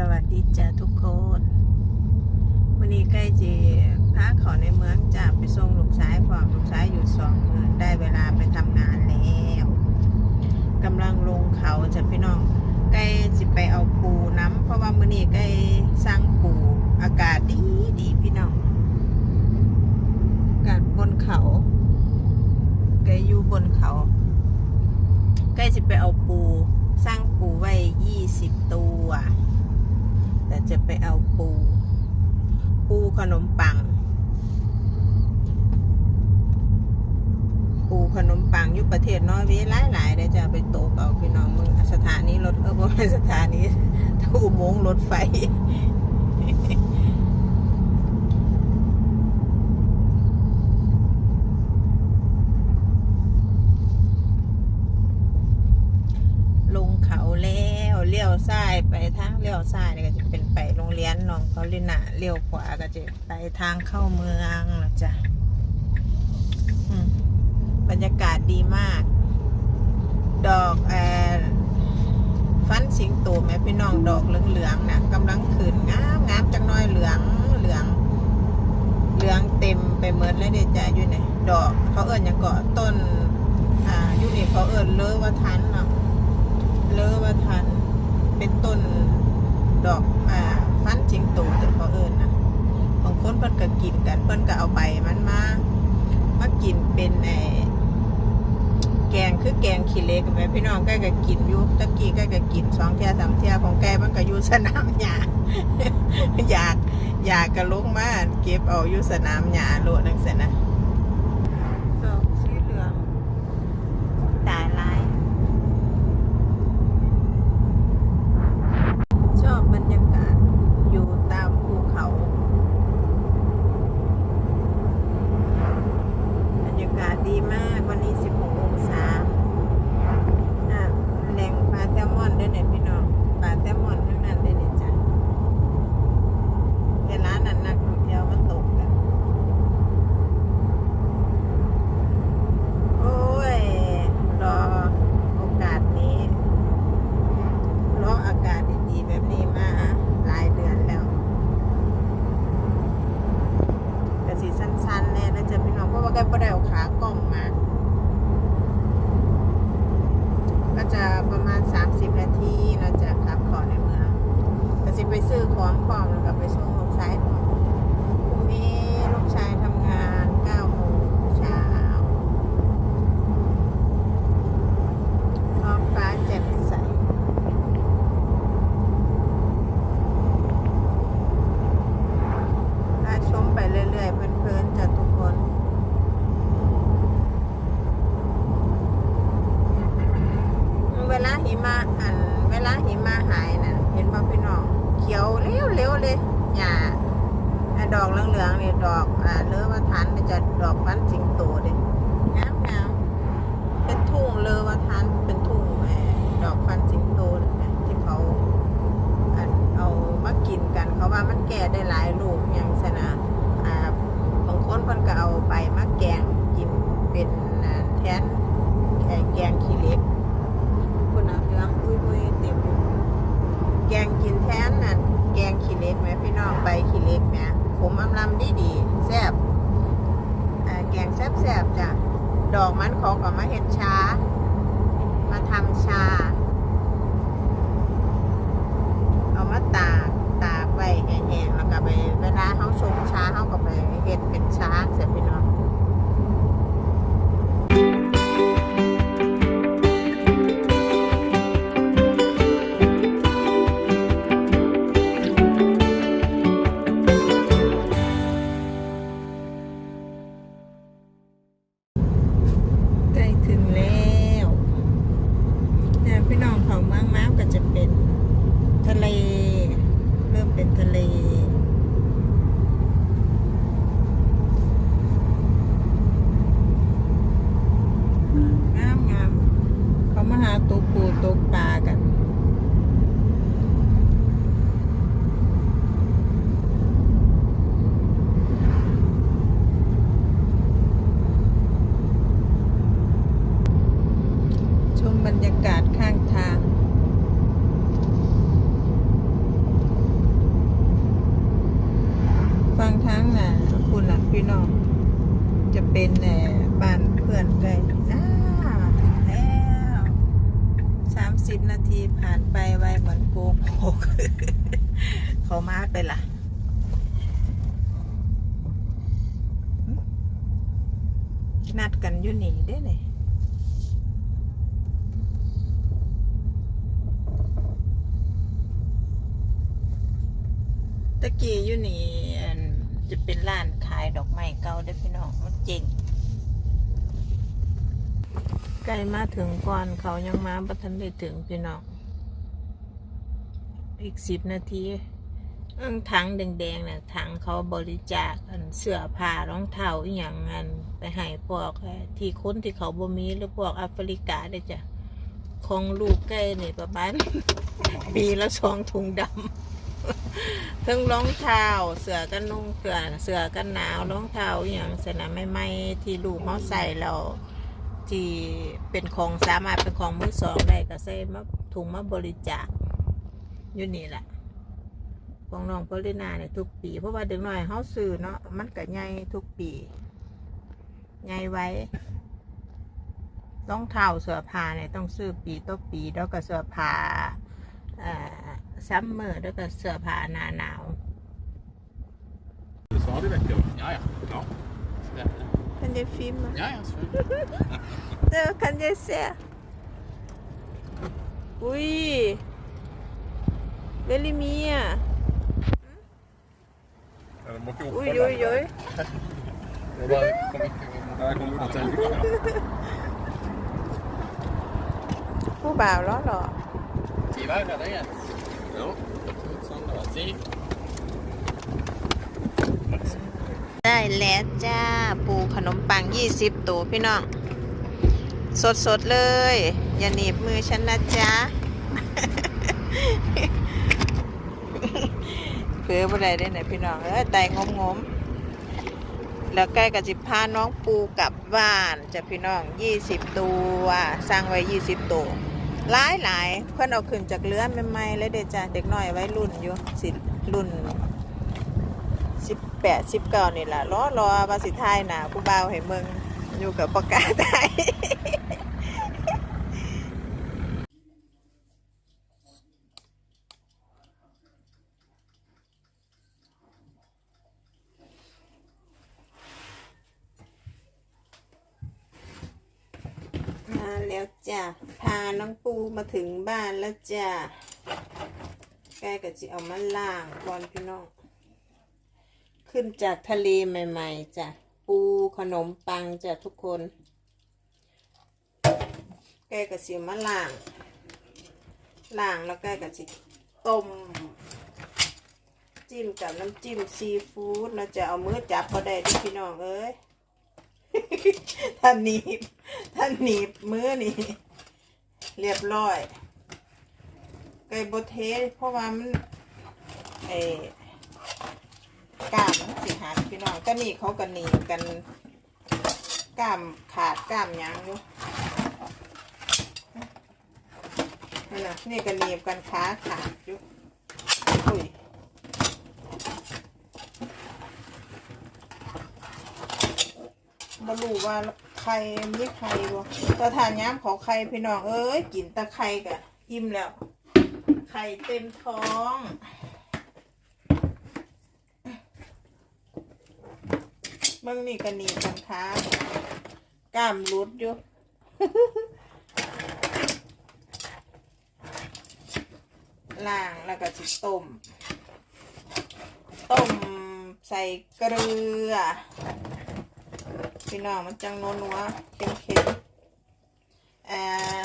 สวัสดีจ้าทุกคนวันนี้ใกล้จะพาเขาในเมืองจ้าไปส่งลูกชายพร้อมลูกชายอยู่สองมืองได้เวลาไปทำงานแล้วกำลังลงเขาจ้ะพี่น้องใกล้จะไปเอาปูน้ำเพราะว่ามื้อนี้ใกล้สร้างปูอากาศดีดีพี่น้องอากาศบนเขาใกล้อยู่บนเขาใกล้จะไปเอาปูสร้างปูไว้ยี่สิบตัว จะไปเอาปู ปูขนมปัง ปูขนมปังอยู่ประเทศนอร์เวย์หลายๆเดี๋ยวจะไปโตกเอาพี่น้องมึงสถานีรถเออบ่เป็นสถานีอุโมงค์รถไฟ ลงเขาแล้วเลี้ยวซ้ายไปทางเลี้ยวซ้ายเนี่ยก็จะเป็นไปโรงเเขาลินะเลี้ยวขวาก็จะไปทางเข้าเมืองนะจ๊ะอืมบรรยากาศดีมาก ดอกเอฟันสิงโตแม่พี่น้องดอกเหลืองๆนะกำลังขึ้นงามงามจังน้อยเหลืองเหลือง เหลืองเต็มไปหมดเลยเดจ้ะอยู่เนี่ยดอกเขาเอิญยังเกาะต้น อ่าอยู่นี่เขาเอิญเลอว่าทันเนาะเลอว่าทันเป็นต้นดอกอ่าฟันจิงโต เพิ่นก็กินกัน เพิ่นก็เอาใบมันมามากินเป็นไอแกงคือแกงขี้เล็กแม่พี่น้องใกล้ก็กินอยู่ตะกี้ใกล้ก็กินสองเที่ยสามเที่ยของแกมันก็อยู่สนามหญ้าอยากอยากกระลุกมาเก็บเอาอยู่สนามหญ้าโลดนังเสร็จนะดอกสีเหลืองตายลาย ชอบบรรยากาศอยู่ตามภูเขา บรรยากาศดีมากวันนี้ 16 องศาอะแหล่งปลาแซลมอนด้วยเนี่ยพี่น้องปลาแซลมอนทั้งนั้นเลยเนี่ยจ้ะแต่ร้านนั้นนักท่องเที่ยวมาตกกัน โอ้ย รอโอกาสนี้ รออากาศดีๆแบบนี้มาหลายเดือนแล้วกระสีสั้นๆแน่นะจ๊ะพี่น้องเพราะว่าแกไม่ได้เอาขากล้องมา ก็จะประมาณ 30 นาทีเราจะขับเขอในเมืองก็สิไปซื้อของพร้อมแล้วก็ไปส่งลูกชายพร้อมพรุ่งนี้ลูกชายทำงาน9โมงเช้าท้องฟ้าแจ่มใส ถ้าชมไปเรื่อยๆเพลินๆจากทุกคน เวลาหิมะอัน เวลาหิมะหายน่ะ เห็นบ่พี่น้อง เขียวเร็วๆเลยหญ้าอะดอกเหลืองๆนี่ดอก อ่าเลอว่าทันมันจะดอกฟันสิงโตเด้งามงามๆเป็นทุ่งเลอว่าทันเป็นทุ่งแหมดอกฟันสิงโตนั่นแหละที่เขา อันเอามากินกันเขาว่ามันแก่ได้หลายลูางนะคุณล่ะพี่น้อง จะเป็นแหน่บ้านเพื่อนไกลอ้าแล้วสามสิบนาทีผ่านไปไวเหมือนโกหกเขามาไปล่ะนัดกันอยู่นี่ได้เลยตะกี้อยู่นี่ จะเป็นร้านขายดอกไม้เก่าได้พี่น้องมันเจ๋งใกล้มาถึงก่อนเขายังมาบัทันได้ถึงพี่น้องอีกสิบนาทีเอิ้งถังแดงๆน่ะถังเขาบริจาคอันเสื้อผ้ารองเท้าอหย่างอันไปให้พวกที่ค้นที่เขาบ่มีหรือพวกแอฟริกาได้จ้ะของลูกใกล้นี่ประมาณปีละสองถุงดำ ทั้งรองเท้าเสือกันนุ่งเสือเสือกันหนาวรองเท้าอย่างสนะไม่ไม่ๆที่ลูกเขาใส่แล้วที่เป็นของสามารถเป็นของมือสองได้ก็ใส่มาถุงมาบริจาคอยู่นี่แหละของน้องปรินาเนี่ยทุกปี เพราะว่าเด็กน้อยเขาซื้อเนาะมันก็ใหญ่ทุกปีใหญ่ไว้รองเท้าเสื้อผ้าเนี่ยต้องซื้อปีต่อปีแล้วก็เสื้อผ้าอ่อ ซัมเมอร์แล้วก็เสื้อผ้าหน้าหนาว Det sa du vet du. Ja, ja. ja. Det, คันยายฟิล์มอะ ja, ja, så. เจอคันยายเสียอุ้ยเวลิมีอะ Ja, de åker อุ้ยอุ้ยอุ้ย Det var, kom, där kom det ผู้บ่าวล้อหรอ Tyvärr hade jag ett. Ja. Sån då. Si. ได้แล้วจ้า ปูขนมปัง 20 ตัวพี่น้อง สดสดเลย อย่าหนีบมือฉันนะจ๊ะเพื่อบ่ได้ได้ไหนพี่น้อง เออไตงมงมแล้วใกล้กับจิพาน้องปูกลับบ้านจะพี่น้อง 20 ตัว สร้างไว้ 20 ตัว หลายหลายเพื่อนเอาขึ้นจากเรือใหม่ๆเลยเด็จ้ะเด็กน้อยไว้รุ่นอยู่สิรุ่นสิบแปดสิบเก้านี่แหละรอรอภาสิไทายนะผู้บ่าวให้เมืองอยู่กับประกาศไทย มาแล้วจ้ะ พา น้องปูมาถึงบ้านแล้วจ้ะใกล้กับจะเอามาล่างก่อนพี่น้อง ขึ้นจากทะเลใหม่ๆจ้ะปูขนมปังจ้ะทุกคน แกกับสิมาล่าง ล่างแล้วแกกับสิต้ม จิ้มกับน้ำจิ้มซีฟู้ดเราจะเอามือจับก็ได้ด้วยพี่น้องเอ้ยท่านหนีบท่านหนีบมือนี่ เรียบร้อย ไก่บดเทสเพราะว่ามันเอกล้ามมันสิหักพี่น้องก็นี่เขากันหนีกันกล้ามขาดกล้ามยังอยู่นี่นะนี่กันหนีบกันขาขาดอยู่อุ้ยบรู้ว่า ใครมีใครบ่ต่ทานย้ำของใครพี่น้องเอ้ยกินตะไครกะอิ่มแล้ว ไข่เต็มท้องเมื่อนี่กันนีกันค้ากล้ามรุดอยู่ล่างแล้วก็จิต้ม ต้มใส่เกลือ พี่น้องมันจังนัวนัวๆเค็มๆเอ่อ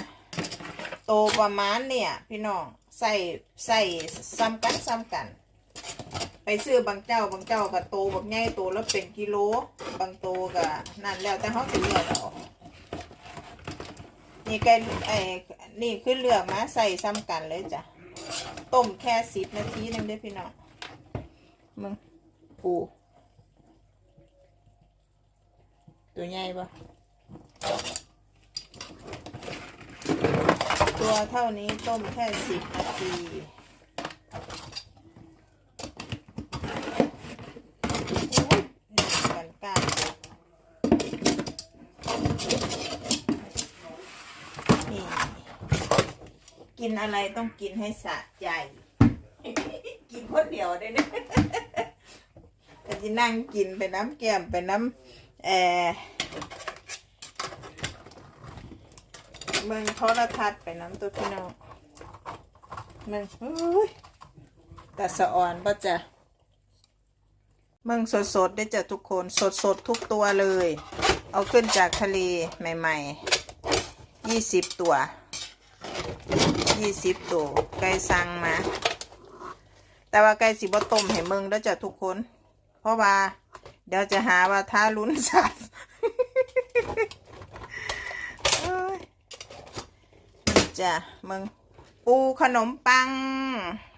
โตประมาณเนี่ย พี่น้องใส่ใส่ซ้ำกันซ้ำกัน ไปซื้อบางเจ้าบางเจ้ากับโตแบบง่ายโตแล้วเป็นกิโลบางโตกับนั่นแล้วแต่เขาจะเลือกเอานี่ไก่ไอ้นี่คือเลือกมาใส่ซ้ำกันเลยจ้ะต้มแค่สิบนาทีนึงได้อพี่น้องมึงปู ตัวใหญ่ปะตัวเท่านี้ต้มแค่สิบนาทีกันกันกินอะไรต้องกินให้สะใจ กินคนเดียวได้เนี่ยจะนั่งกินไปน้ำแก้มไปน้ำ เออเมืองโทรทัศน์ไปน้ำตัวพี่น้องมืองอุ้ยแต่สะอ่อนป่ะจ้ะเมืองสดๆได้จ้ะทุกคนสดๆทุกตัวเลย เอาขึ้นจากทะเลใหม่ๆยี่สิบตัวยี่สิบตัวไก่สั่งมา แต่ว่าไก่สิบ่ต้มให้เมืองแล้จ้ะทุกคน เพราะว่า เดี๋ยวจะหาว่าท้าลุ้นสัตว์จ้ะมึงปูขนมปัง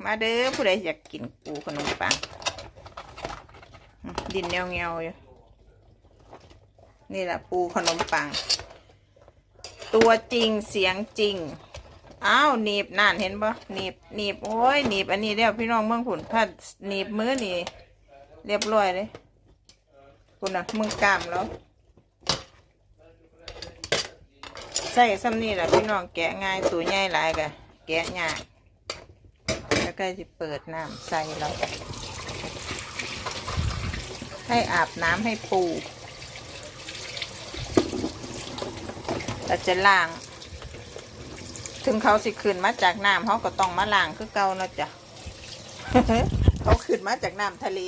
มาเด้อผู้ใดอยากกินปูขนมปัง ดินเงียวๆอยู่นี่แหละปูขนมปัง ตัวจริงเสียงจริงอ้าวหนีบนั่นเห็นปะหนีบหนีบโอ้ยหนีบอันนี้เรียกพี่น้องเมืองผุนถ้าหนีบมือนี่เรียบร้อยเลย คุณน่ะมึงกล้ามแล้วใส่ซ้ำนี่แหละพี่น้องแกะง่ายตัวใหญ่หลายกะแกะง่ายแล้วก็จะเปิดน้ำใส่เราให้อาบน้ำให้ปูเราจะล้าง ถึงเขาสิขึ้นมาจากน้ำเขาก็ต้องมาล้างคือเก่านะจ๊ะเขาขึ้นมาจากน้ำทะเล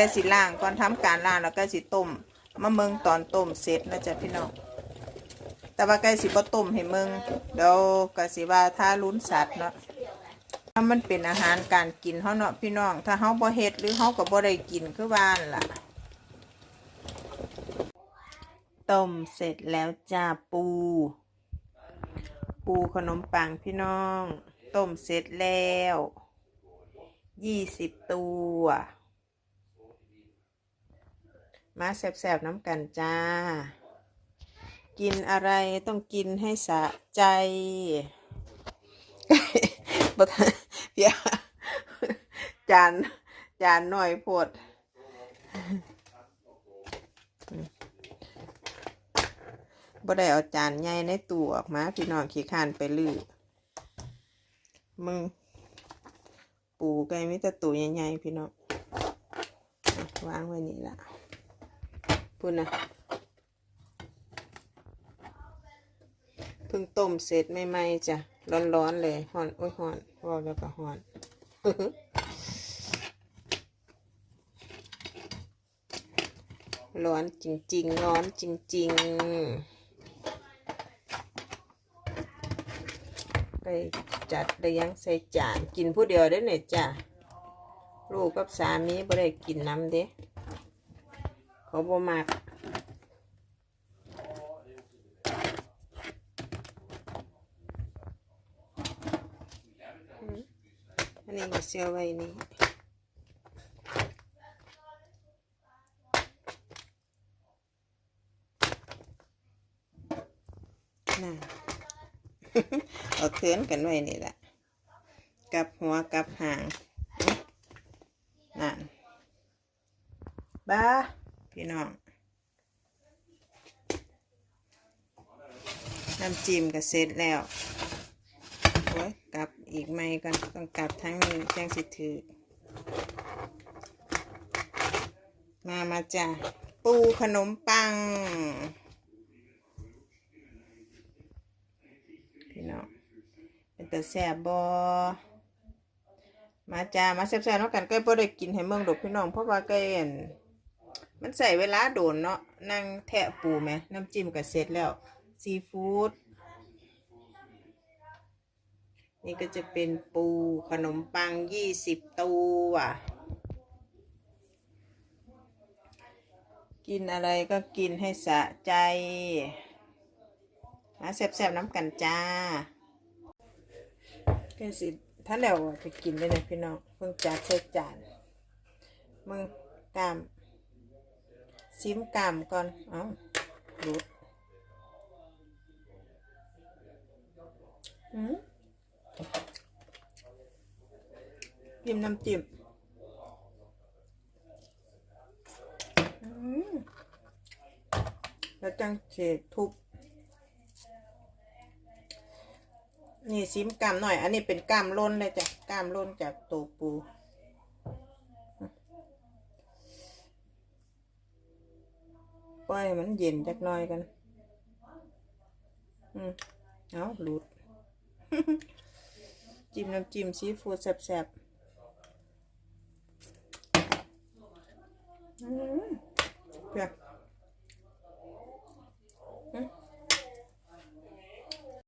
ก็สิล่างก่อนทำการล่างแล้วก็สิต้มมะเมืองตอนต้มเสร็จนะจ๊ะพี่น้องแต่ว่าใกล้สิบ่ต้มให้เมืองเดี๋ยวก็สิว่าถ้าลุ้นสัตว์เนาะถ้ามันเป็นอาหารการกินเขาเนาะพี่น้อง ถ้าเขาบ่เฮ็ดหรือเขาก็บ่ได้กินคือบ้านล่ะต้มเสร็จแล้วจ้าปู ปูขนมปังพี่น้อง ต้มเสร็จแล้วยี่สิบตัว มาแสบๆน้ำกันจ้า กินอะไรต้องกินให้สะใจบทเพียจานจานหน่อยโพดบ่ได้เอาจานใหญ่ในตู้ออกมา พี่น้องขี้คานไปลือมึง ปูไก่มีแต่ตัวใหญ่ๆพี่น้องวางไว้นี่ละ พูดนะเพิ่งต้มเสร็จใหม่ๆจ้ะร้อนๆเลยหอนโอ้ยหอนว่าแล้วก็หอนร้อนจริงๆ ร้อนจริง ๆ ไปจัดได้ยังใส่จาน กินผู้เดียวได้เนี่ยจ้ะ ลูกกับสามีบ่ได้กินน้ำเด้ เขาบ่มากอันนี้ก็เสียไว้นี่น่ะเอาเทือนกันไว้นี่แหละกับหัวกับหางนั่นบ้า พี่น้องน้ำจิ้มก็เสร็จแล้วโอ้ยกลับอีกไหมก่อนต้องกลับทั้งนี้แจ้งสิถือ มามาจ้ะปูขนมปัง พี่น้องเป็นแต่แซบบอมาจ้ามาแซ่บๆแล้วกันก็บ่ได้กินให้เมืองดอกพี่น้องเพราะว่าก็เห็น มันใส่เวลาโดนเนาะนั่งแทะปูไหมน้ำจิ้มก็เสร็จแล้วซีฟู้ดนี่ก็จะเป็นปูขนมปังยี่สิบตัวกินอะไรก็กินให้สะใจมาแซ่บๆน้ำกันจ้าก็สิถ้าแล้วะไปกินได้เลยพี่น้องเพิ่งจัดใส่จานมึงกาม ซิมกามก่อนเอ้าดูดอืมจิ้มน้ำจิ้มอืมแล้วจังเฉดทุบ นี่ซิมกามหน่อย อันนี้เป็นกามล้นเลยจ้ะกามล้นจากตัวปู ปล่อยให้มันเย็นจักหน่อยกัน อืมเอาหลุด จิ้มน้ำจิ้มซีฟู้ดแซ่บๆอืมเพื่อ